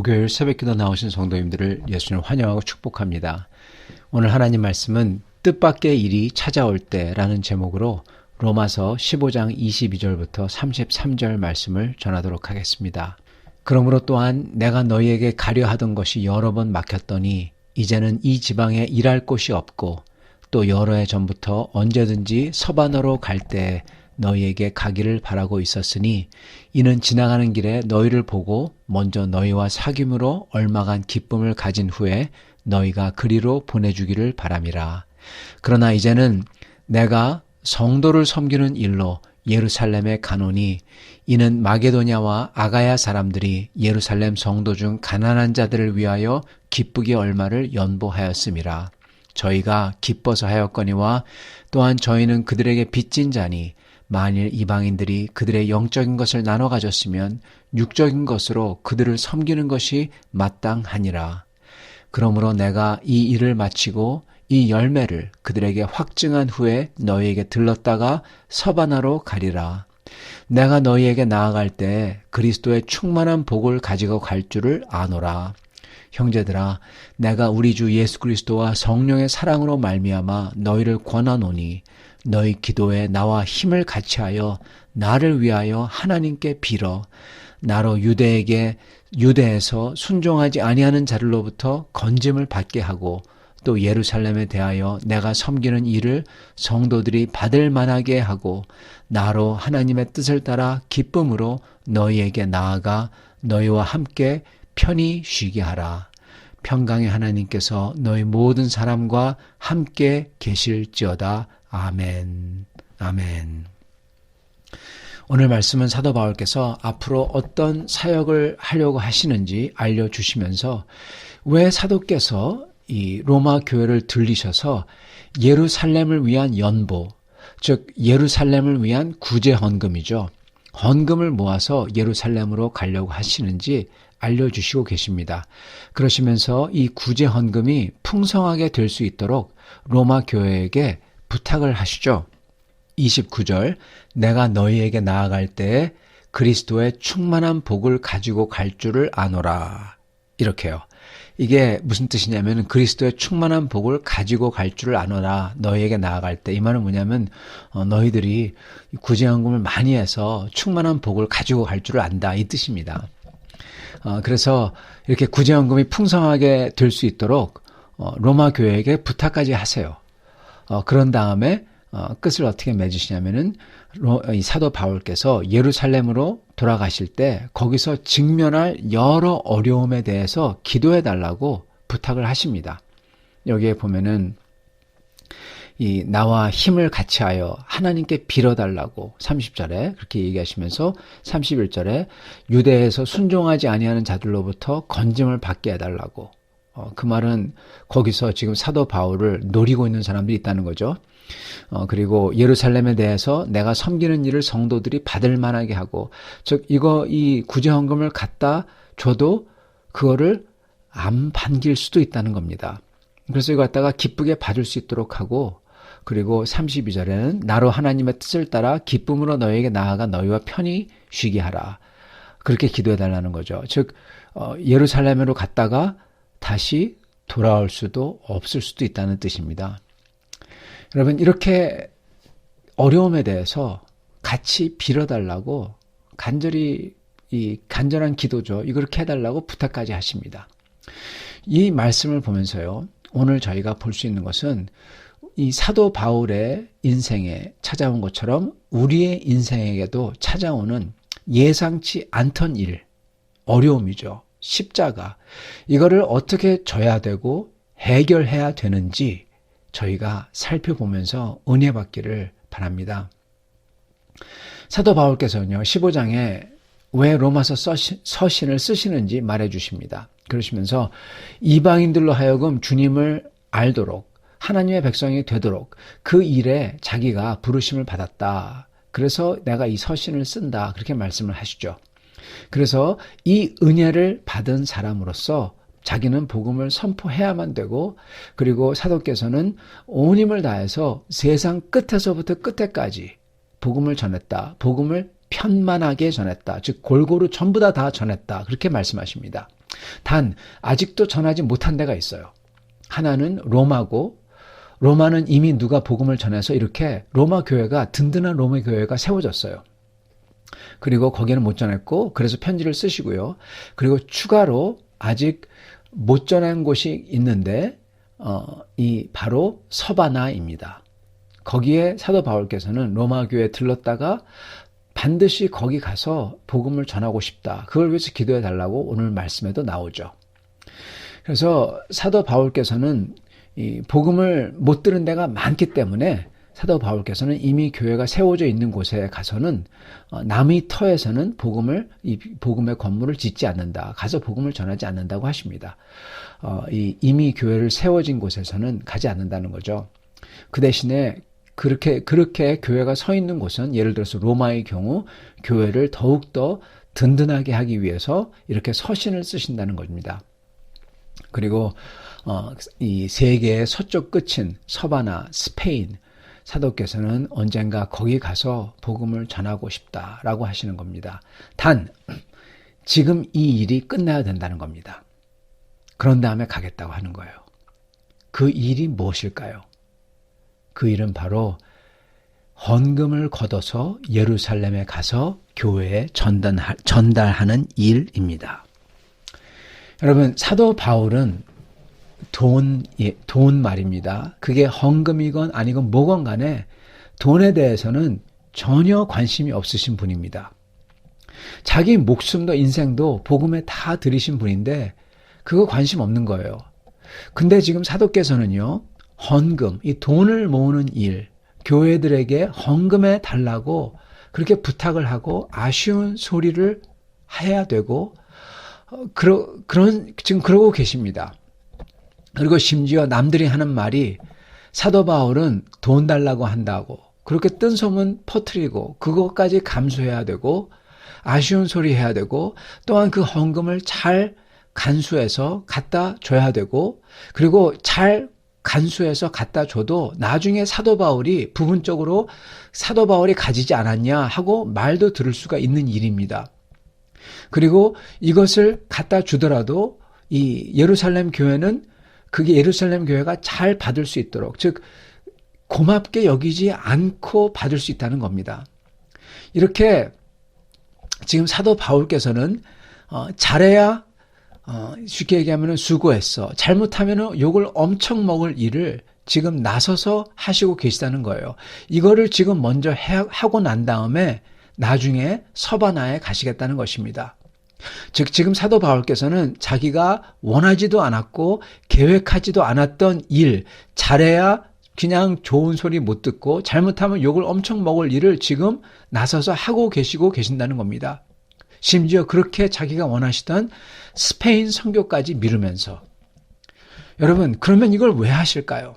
목요일 새벽기도 나오신 성도님들을 예수님 환영하고 축복합니다. 오늘 하나님 말씀은 뜻밖의 일이 찾아올 때라는 제목으로 로마서 15장 22절부터 33절 말씀을 전하도록 하겠습니다. 그러므로 또한 내가 너희에게 가려 하던 것이 여러 번 막혔더니 이제는 이 지방에 일할 곳이 없고 또 여러 해 전부터 언제든지 서반으로 갈 때 너희에게 가기를 바라고 있었으니 이는 지나가는 길에 너희를 보고 먼저 너희와 사귐으로 얼마간 기쁨을 가진 후에 너희가 그리로 보내주기를 바람이라. 그러나 이제는 내가 성도를 섬기는 일로 예루살렘에 가노니 이는 마게도냐와 아가야 사람들이 예루살렘 성도 중 가난한 자들을 위하여 기쁘게 얼마를 연보하였음이라. 저희가 기뻐서 하였거니와 또한 저희는 그들에게 빚진 자니 만일 이방인들이 그들의 영적인 것을 나눠 가졌으면 육적인 것으로 그들을 섬기는 것이 마땅하니라. 그러므로 내가 이 일을 마치고 이 열매를 그들에게 확증한 후에 너희에게 들렀다가 서바나로 가리라. 내가 너희에게 나아갈 때 그리스도의 충만한 복을 가지고 갈 줄을 아노라. 형제들아, 내가 우리 주 예수 그리스도와 성령의 사랑으로 말미암아 너희를 권하노니 너희 기도에 나와 힘을 같이하여 나를 위하여 하나님께 빌어 나로 유대에게 유대에서 순종하지 아니하는 자들로부터 건짐을 받게 하고 또 예루살렘에 대하여 내가 섬기는 일을 성도들이 받을 만하게 하고 나로 하나님의 뜻을 따라 기쁨으로 너희에게 나아가 너희와 함께 편히 쉬게 하라. 평강의 하나님께서 너희 모든 사람과 함께 계실지어다. 아멘. 아멘. 오늘 말씀은 사도 바울께서 앞으로 어떤 사역을 하려고 하시는지 알려주시면서 왜 사도께서 이 로마 교회를 들리셔서 예루살렘을 위한 연보, 즉 예루살렘을 위한 구제 헌금이죠. 헌금을 모아서 예루살렘으로 가려고 하시는지 알려주시고 계십니다. 그러시면서 이 구제 헌금이 풍성하게 될 수 있도록 로마 교회에게 부탁을 하시죠. 29절 내가 너희에게 나아갈 때 그리스도의 충만한 복을 가지고 갈 줄을 아노라. 이렇게요. 이게 무슨 뜻이냐면 그리스도의 충만한 복을 가지고 갈 줄을 아노라. 너희에게 나아갈 때 이 말은 뭐냐면 어, 너희들이 구제헌금을 많이 해서 충만한 복을 가지고 갈 줄을 안다 이 뜻입니다. 어, 그래서 이렇게 구제헌금이 풍성하게 될 수 있도록 어, 로마 교회에게 부탁까지 하세요. 어, 그런 다음에 어, 끝을 어떻게 맺으시냐면은 로, 이 사도 바울께서 예루살렘으로 돌아가실 때 거기서 직면할 여러 어려움에 대해서 기도해 달라고 부탁을 하십니다. 여기에 보면은 이 나와 힘을 같이 하여 하나님께 빌어달라고 30절에 그렇게 얘기하시면서 31절에 유대에서 순종하지 아니하는 자들로부터 건짐을 받게 해달라고 어, 그 말은 거기서 지금 사도 바울을 노리고 있는 사람들이 있다는 거죠. 어, 그리고 예루살렘에 대해서 내가 섬기는 일을 성도들이 받을 만하게 하고, 즉, 이거, 이 구제헌금을 갖다 줘도 그거를 안 반길 수도 있다는 겁니다. 그래서 이거 갖다가 기쁘게 받을 수 있도록 하고, 그리고 32절에는 나로 하나님의 뜻을 따라 기쁨으로 너에게 나아가 너희와 편히 쉬게 하라. 그렇게 기도해 달라는 거죠. 즉, 어, 예루살렘으로 갔다가 다시 돌아올 수도 없을 수도 있다는 뜻입니다. 여러분, 이렇게 어려움에 대해서 같이 빌어달라고 간절히 이 간절한 기도죠. 이렇게 해달라고 부탁까지 하십니다. 이 말씀을 보면서요. 오늘 저희가 볼 수 있는 것은 이 사도 바울의 인생에 찾아온 것처럼 우리의 인생에게도 찾아오는 예상치 않던 일, 어려움이죠. 십자가. 이거를 어떻게 져야 되고 해결해야 되는지 저희가 살펴보면서 은혜 받기를 바랍니다. 사도 바울께서는요, 15장에 왜 로마서 서신을 쓰시는지 말해 주십니다. 그러시면서 이방인들로 하여금 주님을 알도록 하나님의 백성이 되도록 그 일에 자기가 부르심을 받았다. 그래서 내가 이 서신을 쓴다. 그렇게 말씀을 하시죠. 그래서 이 은혜를 받은 사람으로서 자기는 복음을 선포해야만 되고 그리고 사도께서는 온 힘을 다해서 세상 끝에서부터 끝에까지 복음을 전했다. 복음을 편만하게 전했다. 즉 골고루 전부 다다 전했다. 그렇게 말씀하십니다. 단 아직도 전하지 못한 데가 있어요. 하나는 로마고 로마는 이미 누가 복음을 전해서 이렇게 로마 교회가 든든한 로마 교회가 세워졌어요. 그리고 거기는 못 전했고 그래서 편지를 쓰시고요. 그리고 추가로 아직 못 전한 곳이 있는데 어, 이 바로 서바나입니다. 거기에 사도 바울께서는 로마 교회에 들렀다가 반드시 거기 가서 복음을 전하고 싶다. 그걸 위해서 기도해 달라고 오늘 말씀에도 나오죠. 그래서 사도 바울께서는 이 복음을 못 들은 데가 많기 때문에 사도 바울께서는 이미 교회가 세워져 있는 곳에 가서는 어, 남의 터에서는 복음을 이 복음의 건물을 짓지 않는다. 가서 복음을 전하지 않는다고 하십니다. 어, 이 이미 교회를 세워진 곳에서는 가지 않는다는 거죠. 그 대신에 그렇게 그렇게 교회가 서 있는 곳은 예를 들어서 로마의 경우 교회를 더욱 더 든든하게 하기 위해서 이렇게 서신을 쓰신다는 겁니다. 그리고 어, 이 세계의 서쪽 끝인 서바나, 스페인 사도께서는 언젠가 거기 가서 복음을 전하고 싶다라고 하시는 겁니다. 단 지금 이 일이 끝나야 된다는 겁니다. 그런 다음에 가겠다고 하는 거예요. 그 일이 무엇일까요? 그 일은 바로 헌금을 걷어서 예루살렘에 가서 교회에 전달하는 일입니다. 여러분, 사도 바울은 돈, 예, 돈 말입니다. 그게 헌금이건 아니건 뭐건 간에 돈에 대해서는 전혀 관심이 없으신 분입니다. 자기 목숨도 인생도 복음에 다 들이신 분인데 그거 관심 없는 거예요. 근데 지금 사도께서는요, 헌금, 이 돈을 모으는 일, 교회들에게 헌금해 달라고 그렇게 부탁을 하고 아쉬운 소리를 해야 되고, 어, 그러, 그런, 지금 그러고 계십니다. 그리고 심지어 남들이 하는 말이 사도 바울은 돈 달라고 한다고 그렇게 뜬 소문 퍼트리고 그것까지 감수해야 되고 아쉬운 소리 해야 되고 또한 그 헌금을 잘 간수해서 갖다 줘야 되고 그리고 잘 간수해서 갖다 줘도 나중에 사도 바울이 부분적으로 사도 바울이 가지지 않았냐 하고 말도 들을 수가 있는 일입니다. 그리고 이것을 갖다 주더라도 이 예루살렘 교회는 그게 예루살렘 교회가 잘 받을 수 있도록 즉 고맙게 여기지 않고 받을 수 있다는 겁니다. 이렇게 지금 사도 바울께서는 어, 잘해야 어, 쉽게 얘기하면 수고했어. 잘못하면 욕을 엄청 먹을 일을 지금 나서서 하시고 계시다는 거예요. 이거를 지금 먼저 해, 하고 난 다음에 나중에 서바나에 가시겠다는 것입니다. 즉 지금 사도 바울께서는 자기가 원하지도 않았고 계획하지도 않았던 일 잘해야 그냥 좋은 소리 못 듣고 잘못하면 욕을 엄청 먹을 일을 지금 나서서 하고 계시고 계신다는 겁니다. 심지어 그렇게 자기가 원하시던 스페인 선교까지 미루면서 여러분 그러면 이걸 왜 하실까요?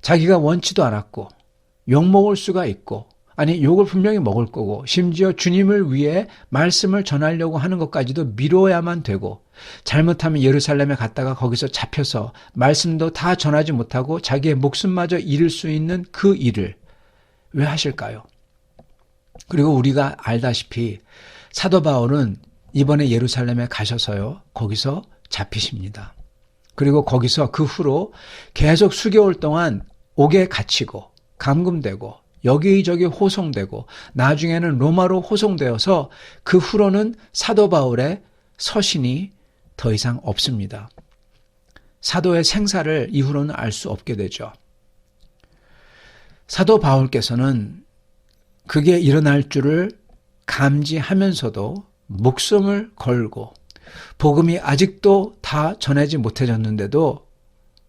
자기가 원치도 않았고 욕 먹을 수가 있고 아니 욕을 분명히 먹을 거고 심지어 주님을 위해 말씀을 전하려고 하는 것까지도 미뤄야만 되고 잘못하면 예루살렘에 갔다가 거기서 잡혀서 말씀도 다 전하지 못하고 자기의 목숨마저 잃을 수 있는 그 일을 왜 하실까요? 그리고 우리가 알다시피 사도 바울은 이번에 예루살렘에 가셔서요. 거기서 잡히십니다. 그리고 거기서 그 후로 계속 수개월 동안 옥에 갇히고 감금되고 여기저기 호송되고 나중에는 로마로 호송되어서 그 후로는 사도 바울의 서신이 더 이상 없습니다. 사도의 생사를 이후로는 알 수 없게 되죠. 사도 바울께서는 그게 일어날 줄을 감지하면서도 목숨을 걸고 복음이 아직도 다 전해지 못해졌는데도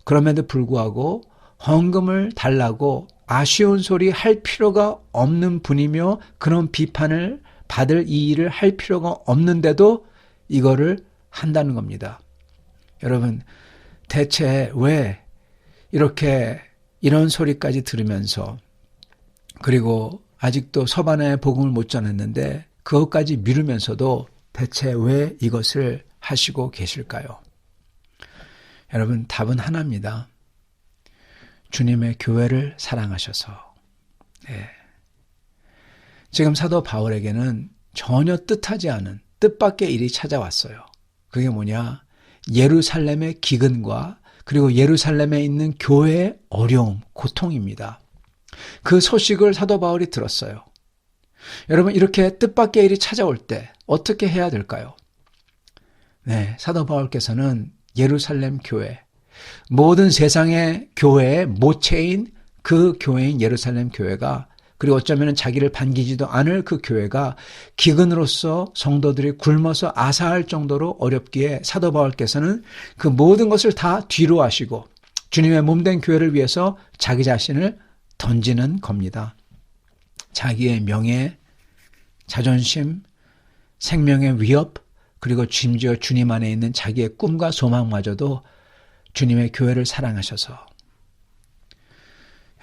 그럼에도 불구하고 헌금을 달라고 아쉬운 소리 할 필요가 없는 분이며 그런 비판을 받을 이 일을 할 필요가 없는데도 이거를 한다는 겁니다. 여러분, 대체 왜 이렇게 이런 소리까지 들으면서 그리고 아직도 서반의 복음을 못 전했는데 그것까지 미루면서도 대체 왜 이것을 하시고 계실까요? 여러분, 답은 하나입니다. 주님의 교회를 사랑하셔서. 네. 지금 사도 바울에게는 전혀 뜻하지 않은 뜻밖의 일이 찾아왔어요. 그게 뭐냐? 예루살렘의 기근과 그리고 예루살렘에 있는 교회의 어려움, 고통입니다. 그 소식을 사도 바울이 들었어요. 여러분, 이렇게 뜻밖의 일이 찾아올 때 어떻게 해야 될까요? 네, 사도 바울께서는 예루살렘 교회, 모든 세상의 교회의 모체인 그 교회인 예루살렘 교회가 그리고 어쩌면 자기를 반기지도 않을 그 교회가 기근으로서 성도들이 굶어서 아사할 정도로 어렵기에 사도 바울께서는 그 모든 것을 다 뒤로 하시고 주님의 몸된 교회를 위해서 자기 자신을 던지는 겁니다. 자기의 명예, 자존심, 생명의 위협, 그리고 심지어 주님 안에 있는 자기의 꿈과 소망마저도 주님의 교회를 사랑하셔서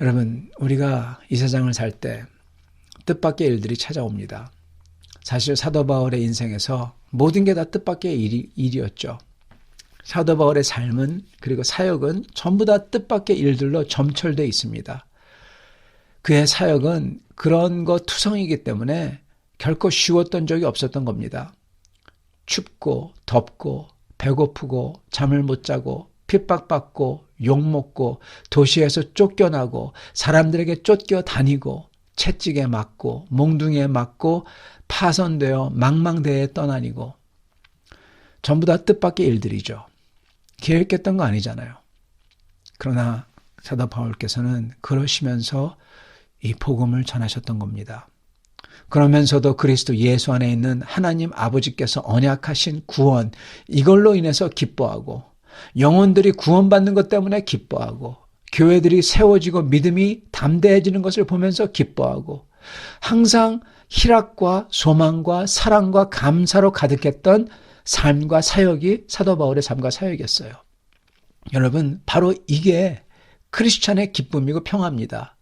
여러분 우리가 이 세상을 살 때 뜻밖의 일들이 찾아옵니다. 사실 사도 바울의 인생에서 모든 게 다 뜻밖의 일이, 일이었죠. 사도 바울의 삶은 그리고 사역은 전부 다 뜻밖의 일들로 점철되어 있습니다. 그의 사역은 그런 것 투성이기 때문에 결코 쉬웠던 적이 없었던 겁니다. 춥고 덥고 배고프고 잠을 못 자고 핍박받고 욕먹고 도시에서 쫓겨나고 사람들에게 쫓겨 다니고 채찍에 맞고 몽둥이에 맞고 파선되어 망망대에 떠다니고 전부 다 뜻밖의 일들이죠. 계획했던 거 아니잖아요. 그러나 사도 바울께서는 그러시면서 이 복음을 전하셨던 겁니다. 그러면서도 그리스도 예수 안에 있는 하나님 아버지께서 언약하신 구원 이걸로 인해서 기뻐하고 영혼들이 구원받는 것 때문에 기뻐하고 교회들이 세워지고 믿음이 담대해지는 것을 보면서 기뻐하고 항상 희락과 소망과 사랑과 감사로 가득했던 삶과 사역이 사도 바울의 삶과 사역이었어요. 여러분, 바로 이게 크리스찬의 기쁨이고 평화입니다.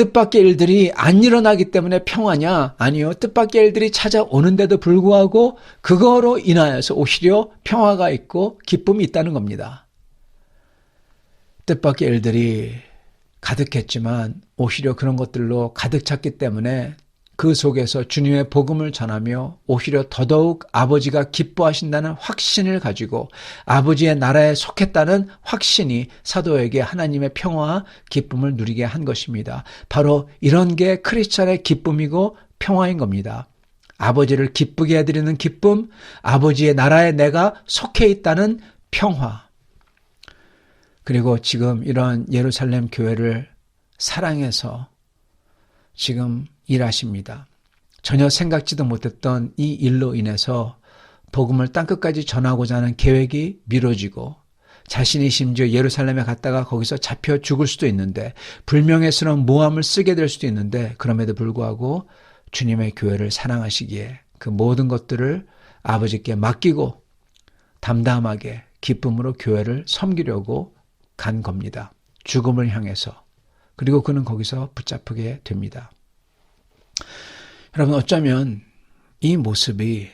뜻밖의 일들이 안 일어나기 때문에 평화냐? 아니요. 뜻밖의 일들이 찾아오는데도 불구하고 그거로 인하여서 오히려 평화가 있고 기쁨이 있다는 겁니다. 뜻밖의 일들이 가득했지만 오히려 그런 것들로 가득 찼기 때문에 그 속에서 주님의 복음을 전하며 오히려 더더욱 아버지가 기뻐하신다는 확신을 가지고 아버지의 나라에 속했다는 확신이 사도에게 하나님의 평화와 기쁨을 누리게 한 것입니다. 바로 이런 게 크리스찬의 기쁨이고 평화인 겁니다. 아버지를 기쁘게 해드리는 기쁨, 아버지의 나라에 내가 속해 있다는 평화. 그리고 지금 이런 예루살렘 교회를 사랑해서 지금 일하십니다. 전혀 생각지도 못했던 이 일로 인해서 복음을 땅끝까지 전하고자 하는 계획이 미뤄지고 자신이 심지어 예루살렘에 갔다가 거기서 잡혀 죽을 수도 있는데 불명예스러운 모함을 쓰게 될 수도 있는데 그럼에도 불구하고 주님의 교회를 사랑하시기에 그 모든 것들을 아버지께 맡기고 담담하게 기쁨으로 교회를 섬기려고 간 겁니다. 죽음을 향해서. 그리고 그는 거기서 붙잡히게 됩니다. 여러분 어쩌면 이 모습이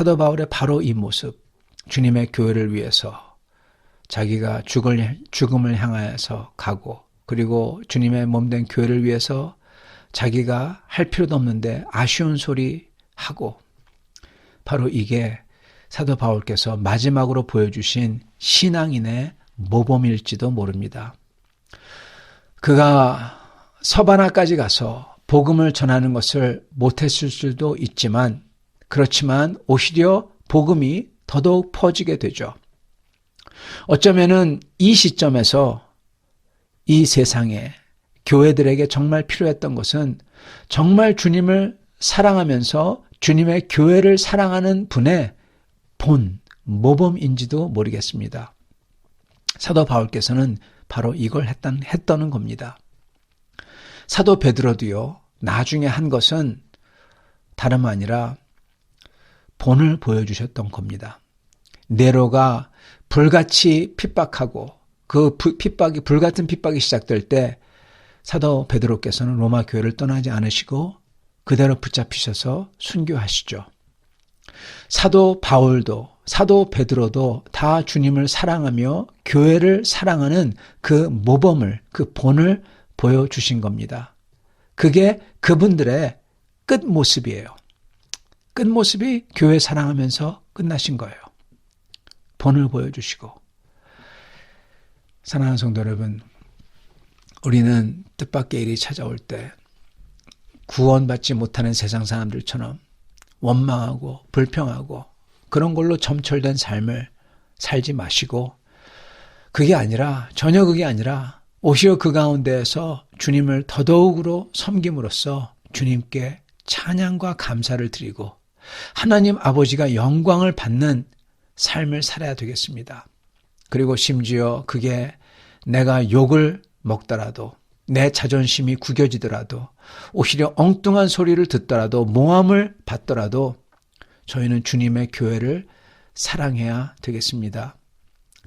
사도 바울의 바로 이 모습, 주님의 교회를 위해서 자기가 죽을, 죽음을 향하여서 가고, 그리고 주님의 몸된 교회를 위해서 자기가 할 필요도 없는데 아쉬운 소리 하고, 바로 이게 사도 바울께서 마지막으로 보여주신 신앙인의 모범일지도 모릅니다. 그가 서바나까지 가서 복음을 전하는 것을 못했을 수도 있지만 그렇지만 오히려 복음이 더더욱 퍼지게 되죠. 어쩌면은 이 시점에서 이 세상에 교회들에게 정말 필요했던 것은 정말 주님을 사랑하면서 주님의 교회를 사랑하는 분의 본, 모범인지도 모르겠습니다. 사도 바울께서는 바로 이걸 했던, 했다는 겁니다. 사도 베드로도요, 나중에 한 것은 다름 아니라 본을 보여주셨던 겁니다. 네로가 불같이 핍박하고 그 핍박이 불같은 핍박이 시작될 때 사도 베드로께서는 로마 교회를 떠나지 않으시고 그대로 붙잡히셔서 순교하시죠. 사도 바울도 사도 베드로도 다 주님을 사랑하며 교회를 사랑하는 그 모범을 그 본을 보여주신 겁니다. 그게 그분들의 끝 모습이에요. 끝 모습이 교회 사랑하면서 끝나신 거예요. 본을 보여주시고. 사랑하는 성도 여러분, 우리는 뜻밖의 일이 찾아올 때 구원받지 못하는 세상 사람들처럼 원망하고 불평하고 그런 걸로 점철된 삶을 살지 마시고 그게 아니라 전혀 그게 아니라 오히려 그 가운데에서 주님을 더더욱으로 섬김으로써 주님께 찬양과 감사를 드리고 하나님 아버지가 영광을 받는 삶을 살아야 되겠습니다. 그리고 심지어 그게 내가 욕을 먹더라도 내 자존심이 구겨지더라도 오히려 엉뚱한 소리를 듣더라도 모함을 받더라도 저희는 주님의 교회를 사랑해야 되겠습니다.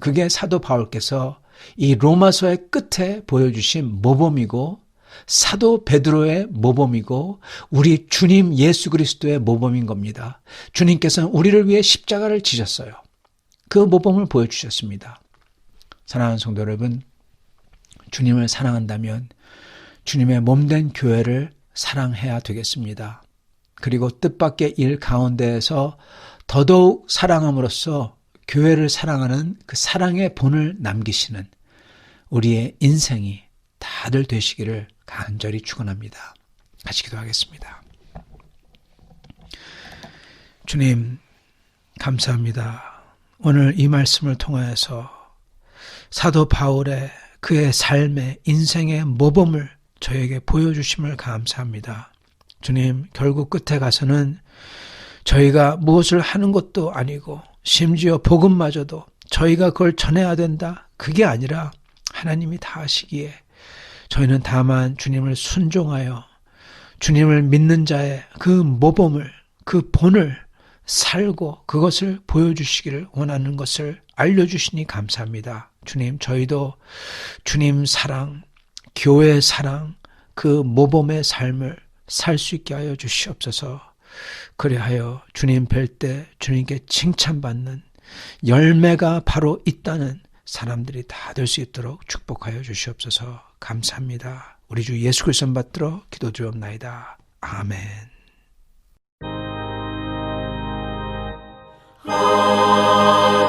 그게 사도 바울께서 이 로마서의 끝에 보여주신 모범이고 사도 베드로의 모범이고 우리 주님 예수 그리스도의 모범인 겁니다. 주님께서는 우리를 위해 십자가를 지셨어요. 그 모범을 보여주셨습니다. 사랑하는 성도 여러분, 주님을 사랑한다면 주님의 몸된 교회를 사랑해야 되겠습니다. 그리고 뜻밖의 일 가운데에서 더더욱 사랑함으로써 교회를 사랑하는 그 사랑의 본을 남기시는 우리의 인생이 다들 되시기를 간절히 축원합니다. 같이 기도하겠습니다. 주님 감사합니다. 오늘 이 말씀을 통하여서 사도 바울의 그의 삶의 인생의 모범을 저에게 보여주심을 감사합니다. 주님, 결국 끝에 가서는 저희가 무엇을 하는 것도 아니고 심지어 복음마저도 저희가 그걸 전해야 된다. 그게 아니라 하나님이 다 하시기에 저희는 다만 주님을 순종하여 주님을 믿는 자의 그 모범을 그 본을 살고 그것을 보여주시기를 원하는 것을 알려주시니 감사합니다. 주님, 저희도 주님 사랑, 교회 사랑, 그 모범의 삶을 살 수 있게 하여 주시옵소서. 그리하여 주님 뵐 때 주님께 칭찬받는 열매가 바로 있다는 사람들이 다 될 수 있도록 축복하여 주시옵소서. 감사합니다. 우리 주 예수 그리스도 받들어 기도드리옵나이다. 아멘. 아멘